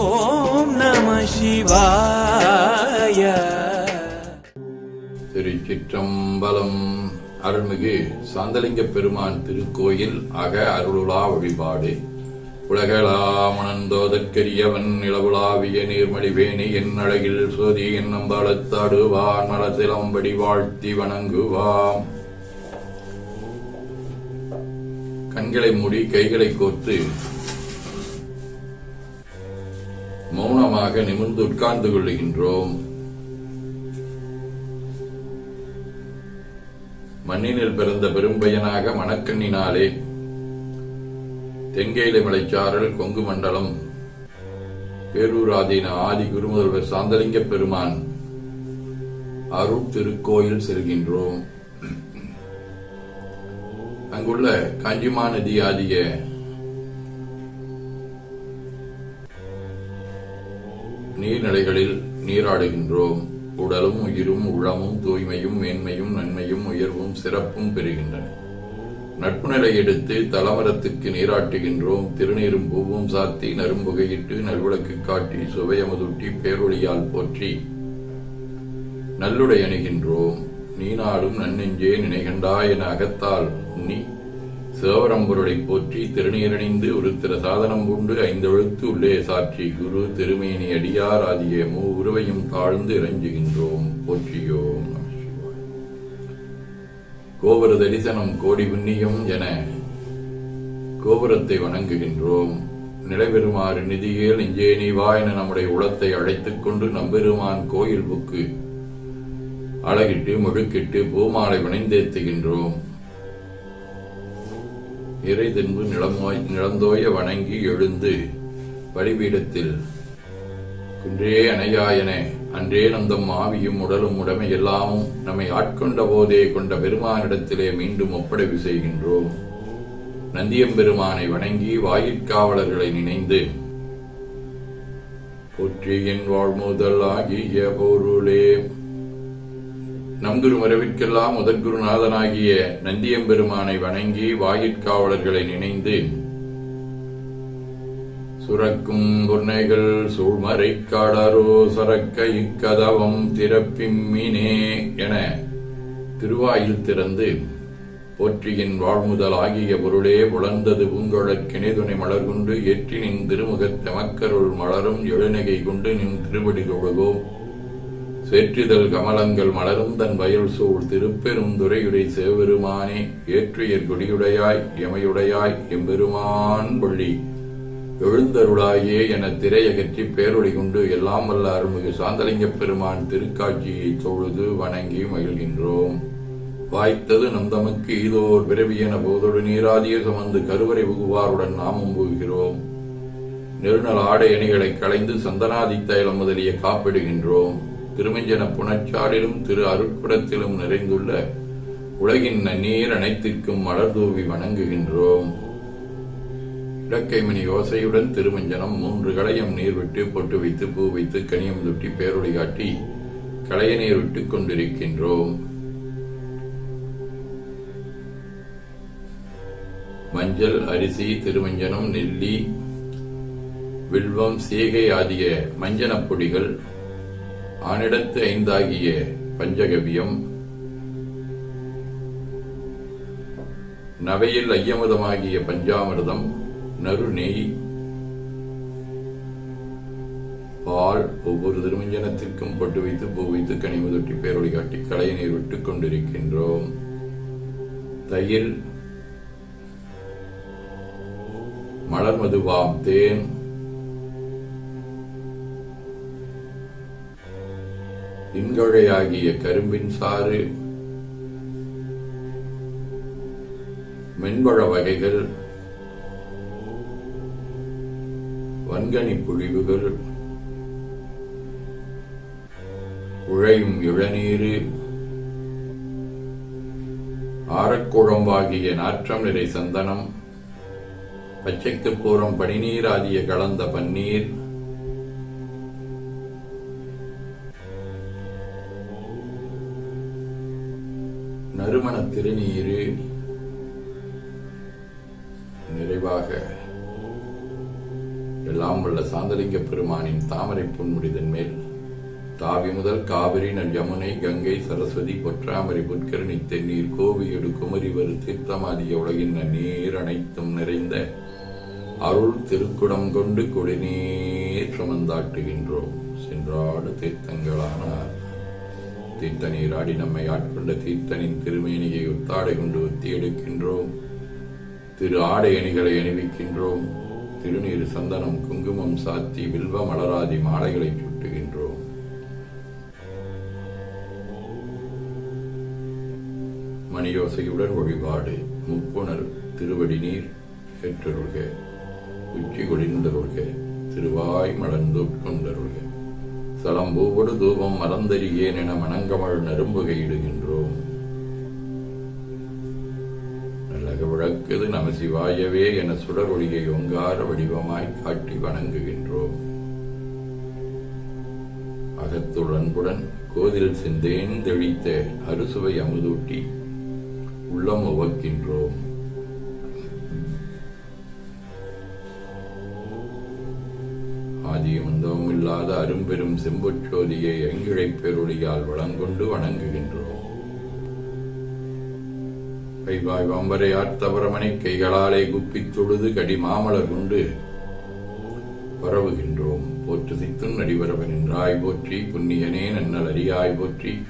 ஓம் நம சிவாய. திருச்சிற்றம்பலம் அருள்மிகு சாந்தலிங்க பெருமான் திருக்கோயில் அக அருளுலா வழிபாடு. உலகளாமணந்தோதற்கரியவன் நிலவுலாவிய நீர்மடிவேணி என் அழகில் சோதி என் நம்பாளத்தாடுவான் மலத்திலம்படி வாழ்த்தி வணங்குவாம். கண்களை மூடி கைகளை கோர்த்து மௌனமாக நிமிர்ந்து உட்கார்ந்து கொள்ளுகின்றோம். மண்ணினில் பிறந்த பெரும்பயனாக மணக்கண்ணினாலே தென்கேலை மலைச்சாரல் கொங்கு மண்டலம் பேரூராதீன ஆதி குருமுதல்வர் சாந்தலிங்க பெருமான் அருள் திருக்கோயில் செல்கின்றோம். அங்குள்ள காஞ்சிமா நதி ஆதிய நீர்நிலைகளில் நீராடுகின்றோம். உடலும் உயிரும் உளமும் தூய்மையும் மேன்மையும் நன்மையும் உயர்வும் சிறப்பும் பெறுகின்றன. நட்பு நிலை எடுத்து தலமரத்துக்கு நீராட்டுகின்றோம். திருநீரும் பூவும் சாத்தி நரும்புகையிட்டு நல்விளக்கு காட்டி சுவையமுதுட்டி பேரொழியால் போற்றி நல்லுடை அணுகின்றோம். நீ நாடும் நன்னெஞ்சே நினைகண்டா என அகத்தால் உண்ணி சிவபரம்பொருளை போற்றி திருநீரணிந்து ஒரு சாதனம் கொண்டு ஐந்தெழுத்து உள்ளே சாற்றி குரு திருமேனி அடியார் ஆகிய மூ உருவையும் தாழ்ந்து இறஞ்சுகின்றோம் போற்றியோம் கோபுர தரிசனம் கோடி புண்ணியம் என கோபுரத்தை வணங்குகின்றோம். நிலைபெறுமாறு நிதியில் இஞ்சே நீ வா என நம்முடைய உளத்தை அழைத்துக் கொண்டு நம்பெருமான் கோயில் புக்கு அழகிட்டு முழுக்கிட்டு பூமாலை வணைந்தேத்துகின்றோம் இறை தின்பு நிலமோய் நிலந்தோய வணங்கி எழுந்து பலிபீடத்தில் குன்றே அணையாயனே அன்றே நந்தம் ஆவியும் உடலும் உடமை எல்லாமும் நம்மை ஆட்கொண்ட போதே கொண்ட பெருமானிடத்திலே மீண்டும் ஒப்படைவு செய்கின்றோம். நந்தியம்பெருமானை வணங்கி வாயிற்காவலர்களை நினைந்து போற்றியின் வாழ்முதல் ஆகிய பொருளே நம் குரு மரபிற்கெல்லாம் முதற்குருநாதனாகிய நந்தியம்பெருமானை வணங்கி வாயிற்காவலர்களை நினைந்து சுரக்கும் பொன்னைகள் சூழ்மறை காடரோ சரக்க இக்கதவம் திறப்பிம்மினே என திருவாயில் திறந்து போற்றியின் வாழ்முதல் ஆகிய பொருளே புலர்ந்தது பூங்கொழற் கிணைதுணை மலர்கொண்டு ஏற்றி நின் திருமுகத் தெமக்கருள் மலரும் எழுநகை கொண்டு நின் திருவடி தொழுகோம் சேற்றிதழ் கமலங்கள் மலரும் தன் வயல் சூழ் திருப்பெரும் சேவெருமானே சிவபெருமானே கொடியுடையாய் எமையுடையாய் எம்பெருமான் பள்ளி எழுந்தருளாயே என திரையகற்றி பேரொழி கொண்டு எல்லாம் வல்ல அருள்மிகு சாந்தலிங்கப் பெருமான் திருக்காட்சியை தொழுது வணங்கி மகிழ்கின்றோம். வாய்த்தது நந்தமக்கு ஈதோர் என போதொடு நீராதிய சுமந்து கருவறை புகுவாருடன் நாமும் புகுகிறோம் நெருநல் ஆடை அணிகளை களைந்து சந்தனாதி தைலம் முதலிய காப்பிடுகின்றோம். திருமஞ்சன புனச்சாலிலும் திரு அருட்குடத்திலும் நிறைந்துள்ள உலகின் நன்னீர் அனைத்திற்கும் மலர் தூவி வணங்குகின்றோம். இடக்கைமணி யோசையுடன் திருமஞ்சனம் மூன்று களையம் நீர் விட்டு பொட்டு வைத்து பூ வைத்து கனியம் தொட்டி பேரொளி காட்டி களைய நீர் விட்டுக் கொண்டிருக்கின்றோம். மஞ்சள் அரிசி திருமஞ்சனம் நெல்லி வில்வம் சீகை ஆகிய மஞ்சனப் பொடிகள் ஆனிடத்து ஐந்தாகிய பஞ்சகவியம் நவையில் ஐயமதமாகிய பஞ்சாமிரதம் நறுநெய் பால் ஒவ்வொரு திருமஞ்சனத்திற்கும் பொட்டு வைத்து பூ வைத்து கனிமதொட்டி தொட்டி பேரொளி காட்டி கலையினை விட்டுக் கொண்டிருக்கின்றோம். தயிர் மலர் மதுவாம் தேன் இன்கொழையாகிய கரும்பின் சாறு. மென்பழ வகைகள். வன்கனி புழிவுகள். உழையும் இளநீரு ஆரக்குழம்பாகிய நாற்றம் நிறை சந்தனம். பச்சைக்கு பூரம் பனிநீர் ஆகிய கலந்த பன்னீர். நறுமண திருநீரு நிறைவாக எல்லாம் உள்ள சாந்தலிங்க பெருமானின் தாமரை பொன்முடிதன் மேல். தாவி முதல் காவிரி நல் யமுனை கங்கை சரஸ்வதி பொற்றாமரை புட்கரணி தென்னீர் கோவியடு குமரி வரு தீர்த்தமாதிய உலகின் நீர் அனைத்தும் நிறைந்த அருள் திருக்குடம் கொண்டு குடிநீர் சுமந்தாட்டுகின்றோம். சென்றாடு தீர்த்தங்களானார் தீர்த்த நீராடி நம்மை ஆட்கொண்ட தீர்த்தனின் திருமேனியை ஒத்தாடை கொண்டு ஒத்தி எடுக்கின்றோம். திரு ஆடை அணிகளை அணிவிக்கின்றோம். திருநீர் சந்தனம் குங்குமம் சாத்தி வில்வ மலராதி மாலைகளை சுட்டுகின்றோம். மணியோசையுடன் வழிபாடு. முப்புணர் திருவடி நீர் ஏற்றருள்க. உச்சி கொடிந்தருள்க திருவாய் மலர்ந்தொட்கொண்டருள்க சலம்பூவோடு தூபம் மறந்தறியேன் என மணங்கமழ் நரும்புகையிடுகின்றோம் நல்லக விளக்குது நம சிவாயவே என சுடர் ஒளியை ஒங்கார வடிவமாய் காட்டி வணங்குகின்றோம். அகத்துள் அன்புடன் கோதில் சிந்தேன் தெளித்த அறுசுவை அமுதூட்டி உள்ளம் உவக்கின்றோம். ஆதியும் இல்லாத அரும்பெரும் செம்புச்சோதியை எங்கிழைப் பெருளியால் வளங்கொண்டு வணங்குகின்றோம். கைவாய் வம்பரை ஆர்த்தவரமனை கைகளாலே குப்பித் தொழுது கடி மாமலர் கொண்டு பரவுகின்றோம். போற்று சித்தும் நடிவரவன் என்றாய் போற்றி புண்ணியனே நன்னல் அறியாய் போற்றி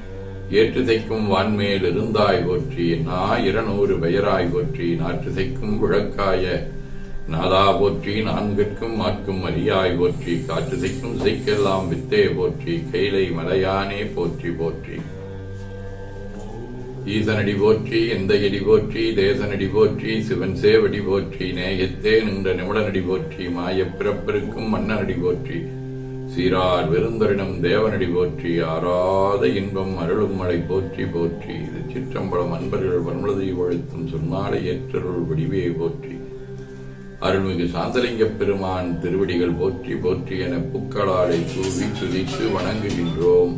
ஏற்றுதைக்கும் வான்மேல் இருந்தாய் போற்றி நா இருநூறு பெயராய் போற்றி நாற்றுதைக்கும் விளக்காய நாதா போற்றி நான்கிற்கும் மாற்கும் அரியாய் போற்றி காற்றுதைக்கும் செய்க்கெல்லாம் வித்தே போற்றி கைலை மலையானே போற்றி போற்றி. ஈசனடி போற்றி எடி போற்றி தேசனடி போற்றி சிவன் சேவடி போற்றி நேயத்தே நின்ற நிமிடனடி போற்றி மாயப் பிறப்பிற்கும் மன்னனடி போற்றி. சீரார் விருந்தரிடம் தேவனடி போற்றி ஆராத இன்பம் அருளும் மழை போற்றி போற்றி. இது சிற்றம்பலம் அன்பர்கள் வன்மலதை ஒழுத்தும் சொன்னாலை ஏற்றருள் வடிவே போற்றி. அருள்மிகு சாந்தலிங்க பெருமான் திருவடிகள் போற்றி போற்றி என புக்களாலை தூவி துதித்து வணங்குகின்றோம்.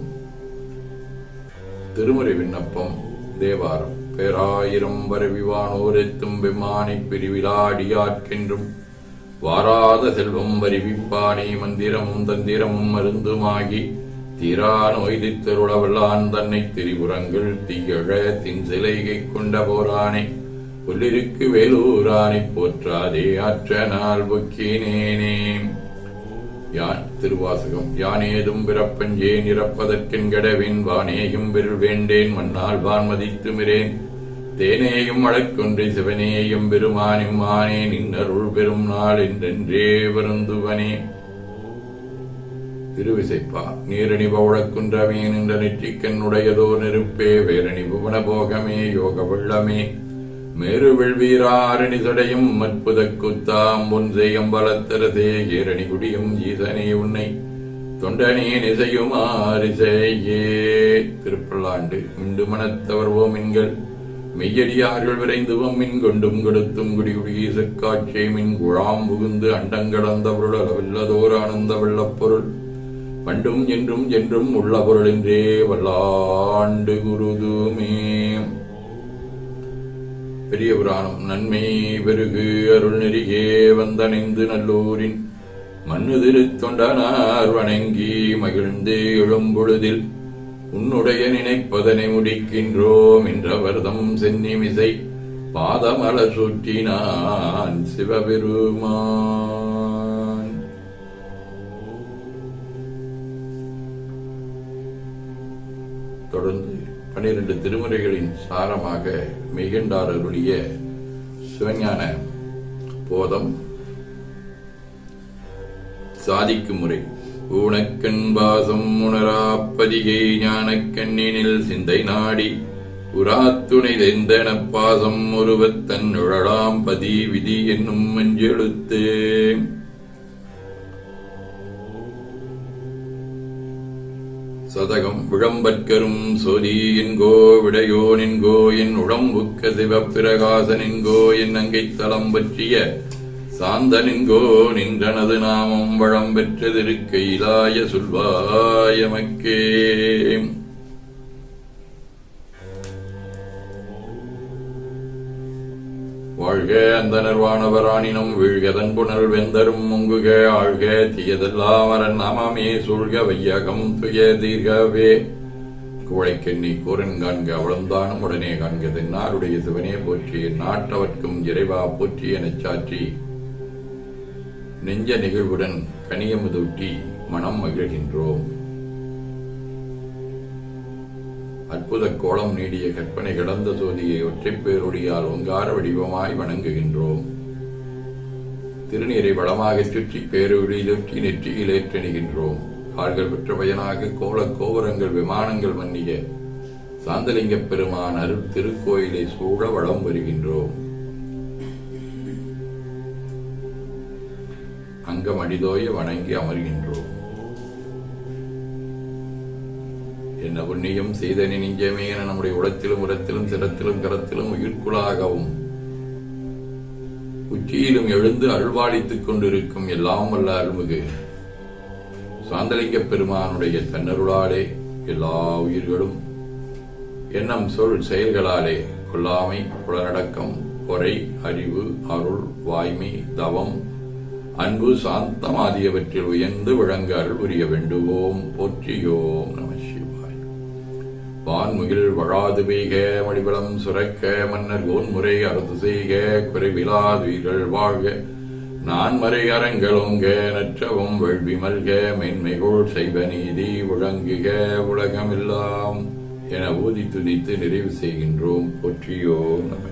திருமுறை விண்ணப்பம் தேவாரம். பேராயிரம் வரவிவானோரெத்தும் பெம்மானை பிரிவிலாடியாட்கென்றும் வாராத செல்வம் வரிவிப்பானை மந்திரமும் தந்திரமும் மருந்துமாகி தீரா நோய்தித்தருளவல்லான் தன்னை திரிபுரங்கள் தீயழ தின் சிலைகை கொண்ட போரானே புல்லிருக்கு வேலூரானை போற்றாதே ஆற்ற நாள் யான் திருவாசகம் யானேதும் பிறப்பஞ்சேன் இறப்பதற்கென்கடவின் வானேயும் விருள் வேண்டேன் மண்ணால் வான் மதித்துமிரேன் தேனேயும் அழக்கொன்றை சிவனேயும் பெருமானும் மானே நின்னருள் பெரும் நாள் என்றென்றே வருந்துவனே. திருவிசைப்பா நீரணி பவழக்குன்றமே நின்ற நெற்றிக்கண்ணுடையதோ நெருப்பே வேரணி புவன போகமே யோக வெள்ளமே மேரு தடையும் மற்புத குத்தாம் பொன் செய்யும் பலத்தரதே ஏரணி குடியும் ஈசனே உன்னை தொண்டனே நிசையுமாரிசையே திருப்பல்லாண்டு மிண்டு மனத்தவர் ஓமின்கள் மெய்யடியார்கள் விரைந்துவம் மின் கொண்டும் கொடுத்தும் குடிகுடி சற்காட்சியை மின் குழாம் புகுந்து அண்டங்கடந்த பொருள் அளவில்லதோர் ஆனந்த வெள்ளப்பொருள். பண்டும் என்றும் என்றும் உள்ள பொருளின்றே வல்லாண்டு குருதுமே. பெரிய புராணம். நன்மை பெருகு அருள் நெறியே வந்தணைந்து நல்லூரின் மண்ணு திருத்தொண்டனார் வணங்கி மகிழ்ந்து எழும்பொழுதில் உன்னுடைய நினைப்பதனை முடிக்கின்றோம் என்றவர்தம் சென்னிமிசை பாதமல சுற்றினான் சிவபெருமான். பன்னிரண்டு திருமுறைகளின் சாரமாக மிகண்டாரருடைய சிவஞான போதம். சாதிக்கும் முறை. ஊனக்கண் பாசம் உணராப்பதிகை ஞானக்கண்ணினில் சிந்தை நாடி. உராத்துணை தெந்தன பாசம் ஒருவத்தன் உழலாம் பதி விதி என்னும் மஞ்செழுத்து. சதகம் விழம்பற்கரும் சோதி என்கோ விடையோன் என் உடம்புக்க சிவப்பிரகாசன் என் அங்கைத் தளம் பற்றிய சாந்தனின்கோ நின்றனது நாமம் வளம் பெற்றதிருக்கையிலாய சொல்வாயமக்கே. வாழ்க அந்த நிர்வாணவராணினும் வீழ்கதன் புனல் வெந்தரும் முங்குக ஆழ்க தீயதெல்லாம் அரன் நாமமே சூழ்க வையகம் துய தீர்கவே. குழைக்கெண்ணி கூரன் காண்க அவளந்தானும் உடனே காண்க தென்னாருடைய சிவனே போற்றி நாட்டவர்க்கும் இறைவா போற்றி எனச் சாற்றி. நெஞ்ச நிகழ்வுடன் கனியமுதூட்டி மனம் மகிழ்கின்றோம். அற்புத கோலம் நீடிய கற்பனை கடந்த சோதியை ஒற்றை பேருடையால் ஒங்கார வடிவமாய் வணங்குகின்றோம். திருநீரை வளமாகச் சுற்றி பேரொழியிலொற்றி நெற்றியில் ஏற்றணிகின்றோம் கால்கள் பெற்ற பயனாக கோல கோபுரங்கள் விமானங்கள் மன்னிய சாந்தலிங்கப் பெருமான் அருள் திருக்கோயிலை சூழ வளம் வருகின்றோம். அங்கம் அடிதோய வணங்கி அமர்கின்றோம். என்ன புண்ணியம் செய்தனி நெஞ்சமே என நம்முடைய உடத்திலும் உரத்திலும் சிரத்திலும் கரத்திலும் உயிர்க்குளாகவும் உச்சியிலும் எழுந்து அருள்வாளித்துக் கொண்டிருக்கும் எல்லாம் வல்ல அருள்மிகு சாந்தலிங்க பெருமானுடைய தன்னருளாலே எல்லா உயிர்களும் எண்ணம் சொல் செயல்களாலே கொல்லாமை புலநடக்கம் பொறை அறிவு அருள் வாய்மை தவம் அன்பு சாந்தம் ஆகியவற்றில் உயர்ந்து விளங்க அருள் புரிய வேண்டுவோம் போற்றியோம். வான்முகில் வழாது பெய்க மடிபலம் சுரக்க மன்னர் கோன்முறை அறுத்து செய்க குறைவிலாதுயிர்கள் வாழ்க. நான் மறை அரங்கலோங்க நற்றவும் வெள்வி மல்க மென்மைகோள் செய்வ நீதி விளங்குக உலகமெல்லாம். என ஊதி துதித்து நிறைவு செய்கின்றோம் போற்றியோம் நம